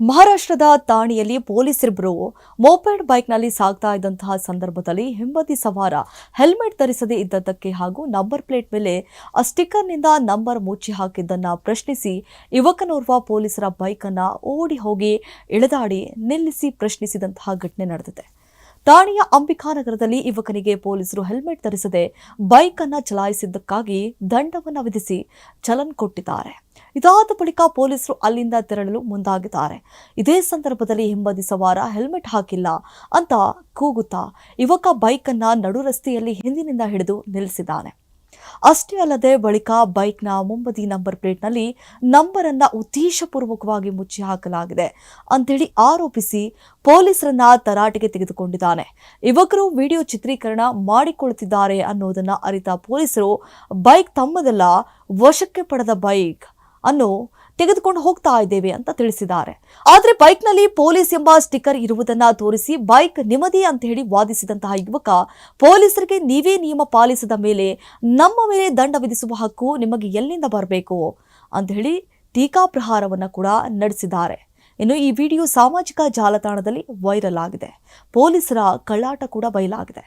ಮಹಾರಾಷ್ಟ್ರದ ತಾಣಿಯಲ್ಲಿ ಪೊಲೀಸರಿಬ್ಬರು ಮೋಪೆಡ್ ಬೈಕ್ನಲ್ಲಿ ಸಾಗ್ತಾ ಇದ್ದಂತಹ ಸಂದರ್ಭದಲ್ಲಿ ಹಿಂಬದಿ ಸವಾರ ಹೆಲ್ಮೆಟ್ ಧರಿಸದೇ ಇದ್ದದ್ದಕ್ಕೆ ಹಾಗೂ ನಂಬರ್ ಪ್ಲೇಟ್ ಮೇಲೆ ಆ ಸ್ಟಿಕ್ಕರ್ನಿಂದ ನಂಬರ್ ಮುಚ್ಚಿ ಹಾಕಿದ್ದನ್ನು ಪ್ರಶ್ನಿಸಿ ಯುವಕನೋರ್ವ ಪೊಲೀಸರ ಬೈಕನ್ನು ಓಡಿ ಹೋಗಿ ಇಳಿದಾಡಿ ನಿಲ್ಲಿಸಿ ಪ್ರಶ್ನಿಸಿದಂತಹ ಘಟನೆ ನಡೆದಿದೆ. ಠಾಣೆಯ ಅಂಬಿಕಾನಗರದಲ್ಲಿ ಯುವಕನಿಗೆ ಪೊಲೀಸರು ಹೆಲ್ಮೆಟ್ ಧರಿಸದೆ ಬೈಕ್ ಅನ್ನ ಚಲಾಯಿಸಿದ್ದಕ್ಕಾಗಿ ದಂಡವನ್ನು ವಿಧಿಸಿ ಚಲನ್ ಕೊಟ್ಟಿದ್ದಾರೆ. ಇದಾದ ಬಳಿಕ ಪೊಲೀಸರು ಅಲ್ಲಿಂದ ತೆರಳಲು ಮುಂದಾಗಿದ್ದಾರೆ. ಇದೇ ಸಂದರ್ಭದಲ್ಲಿ ಹಿಂಬದಿ ಸವಾರ ಹೆಲ್ಮೆಟ್ ಹಾಕಿಲ್ಲ ಅಂತ ಕೂಗುತ್ತಾ ಯುವಕ ಬೈಕ್ ಅನ್ನ ನಡು ರಸ್ತೆಯಲ್ಲಿ ಹಿಂದಿನಿಂದ ಹಿಡಿದು ನಿಲ್ಲಿಸಿದ್ದಾನೆ. ಅಷ್ಟೇ ಅಲ್ಲದೆ ಬಳಿಕ ಬೈಕ್ನ ಮುಂಬದಿ ನಂಬರ್ ಪ್ಲೇಟ್ನಲ್ಲಿ ನಂಬರ್ ಅನ್ನ ಉದ್ದೇಶಪೂರ್ವಕವಾಗಿ ಮುಚ್ಚಿ ಹಾಕಲಾಗಿದೆ. ಅಂತೇಳಿ ಆರೋಪಿಸಿ ಪೊಲೀಸರನ್ನ ತರಾಟೆಗೆ ತೆಗೆದುಕೊಂಡಿದ್ದಾನೆ. ಯುವಕರು ವಿಡಿಯೋ ಚಿತ್ರೀಕರಣ ಮಾಡಿಕೊಳ್ಳುತ್ತಿದ್ದಾರೆ ಅನ್ನೋದನ್ನ ಅರಿತ ಪೊಲೀಸರು, ಬೈಕ್ ತಮ್ಮದಲ್ಲ, ವಶಕ್ಕೆ ಪಡೆದ ಬೈಕ್ ಅನ್ನು ತೆಗೆದುಕೊಂಡು ಹೋಗ್ತಾ ಇದ್ದೇವೆ ಅಂತ ತಿಳಿಸಿದ್ದಾರೆ. ಆದರೆ ಬೈಕ್ನಲ್ಲಿ ಪೊಲೀಸ್ ಎಂಬ ಸ್ಟಿಕ್ಕರ್ ಇರುವುದನ್ನ ತೋರಿಸಿ ಬೈಕ್ ನಿಮ್ಮದೇ ಅಂತ ಹೇಳಿ ವಾದಿಸಿದಂತಹ ಯುವಕ ಪೊಲೀಸರಿಗೆ ನೀವೇ ನಿಯಮ ಪಾಲಿಸಿದ ಮೇಲೆ ನಮ್ಮ ಮೇಲೆ ದಂಡ ವಿಧಿಸುವ ಹಕ್ಕು ನಿಮಗೆ ಎಲ್ಲಿಂದ ಬರಬೇಕು? ಅಂತ ಹೇಳಿ ಟೀಕಾಪ್ರಹಾರವನ್ನ ಕೂಡ ನಡೆಸಿದ್ದಾರೆ. ಇನ್ನು ಈ ವಿಡಿಯೋ ಸಾಮಾಜಿಕ ಜಾಲತಾಣದಲ್ಲಿ ವೈರಲ್ ಆಗಿದೆ. ಪೊಲೀಸರ ಕಳ್ಳಾಟ ಕೂಡ ಬಯಲಾಗಿದೆ.